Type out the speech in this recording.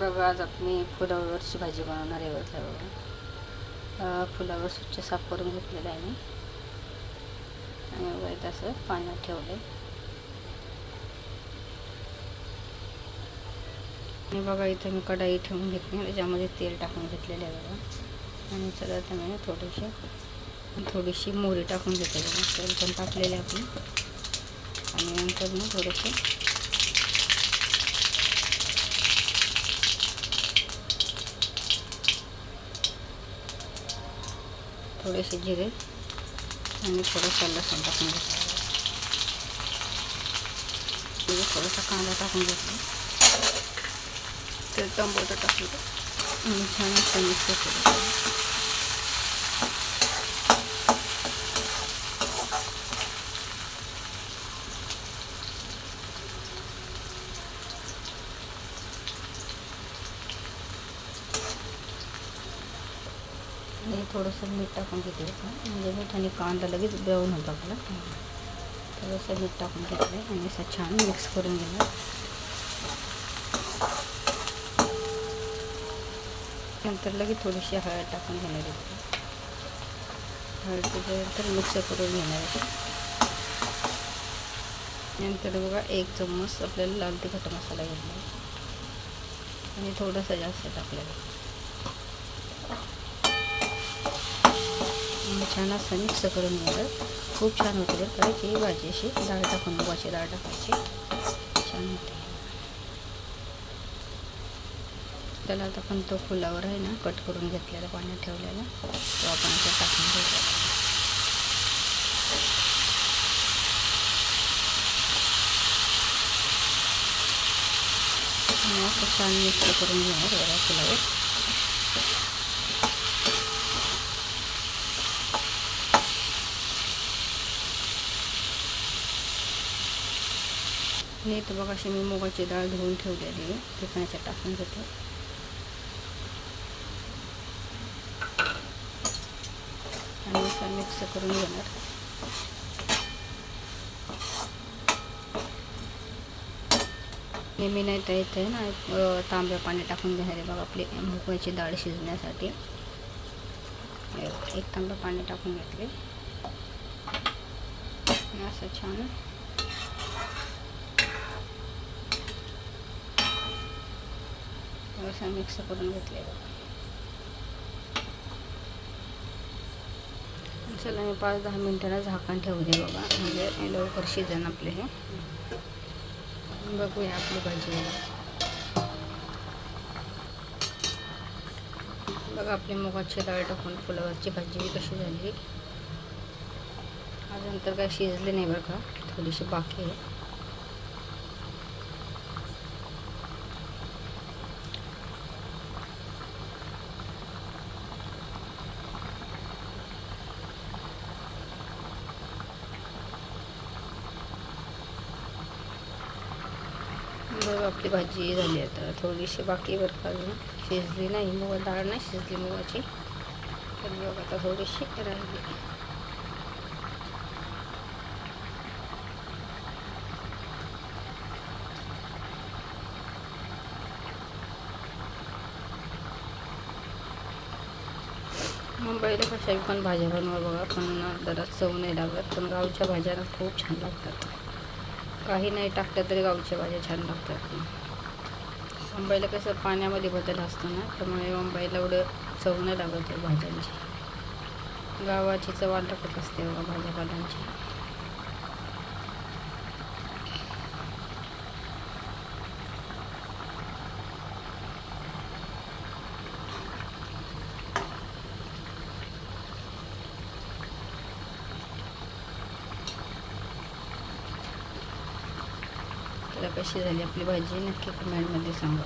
बघा आज मी फुलावरची भाजी बनवणार आहे बघा. बघा फुलावर स्वच्छ साफ करून घेतलेलं आहे मी. आणि बघा इथं असं पाण्यात ठेवलं आहे आणि बघा इथं मी कढाई ठेवून घेतली त्याच्यामध्ये तेल टाकून घेतलेलं आहे बघा. आणि चला आता मी थोडीशी थोडीशी मोहरी टाकून घेतलेली तेल पण टाकलेले आपण. आणि नंतर मी थोडंसं थोडेसे जिरे आणि थोडंसं लसूण टाकून घेतलं म्हणजे थोडासा कांदा टाकून घेतला ते टमाटर टाकलं आणि छान असं मिक्स केलं आणि थोडंसं मीठ टाकून घेतलं म्हणजे मीठ आणि कांदा लगेच बेवून होता आपला. थोडंसं मीठ टाकून घेतलं आणि असं छान मिक्स करून घेणार. नंतर लगेच थोडीशी हळद टाकून घेणार आहे. हळद त्याच्यानंतर मिक्स करून घेणार आहे. नंतर बघा एक चम्मच आपल्याला लाल तिखट मसाला घेतला आणि थोडंसं जास्त टाकलेलं छान असं मिक्स करून घ्यायचं खूप छान होते बरं करायची भाजी अशी डाळ टाकून मुगाची डाळ टाकायची. छान होते. त्याला आता पण तो फुलावर आहे ना कट करून घेतलेला पाण्यात ठेवलेला तो आपण असं टाकून घ्यायचा असं छान मिक्स करून घेणार बऱ्या फुलावर. हे तर बघा अशी मी मुगाची डाळ धुवून ठेवलेली आहे. ते पण याच्यात टाकून घेतो. आणि असं मिक्स करून घेणार. नेहमी नाही तर येते ना तांब्या पाणी टाकून घेणार आहे बघा आपली मुगाची डाळ शिजण्यासाठी. एक तांब्या पाणी टाकून घेतले. असं छान असं मिक्स करून घेतले चला मी पाच दहा मिनटाला झाकण ठेवले बघा म्हणजे लवकर शिजन आपले हे. बघूया आपली भाजी. बघा आपली मुगाची डाळ टाकून फुलावरची भाजी कशी झाली. अजून तर काय शिजले नाही बघा थोडीशी बाकी आहे. बघ आपली भाजी झाली आता. थोडीशी बाकी बरं का शिजली नाही मग डाळ नाही शिजली मुगाची. तर बघ आता थोडीशी राहिली. मुंबईला कशा पण भाज्या बनवा बघा पण जरा चव नाही लागत. पण गावच्या भाज्यांना खूप छान लागतात. काही नाही टाकलं तरी गावच्या भाज्या छान लागतात. मुंबईला कसं पाण्यामध्ये बदल असतो ना त्यामुळे मुंबईला एवढं चव नाही लागत आहे भाज्यांची. गावाची चव लागत असते बघा भाज्यापाल्यांची कशी झाली. आपली भाजी नक्की कमेंटमध्ये सांगा.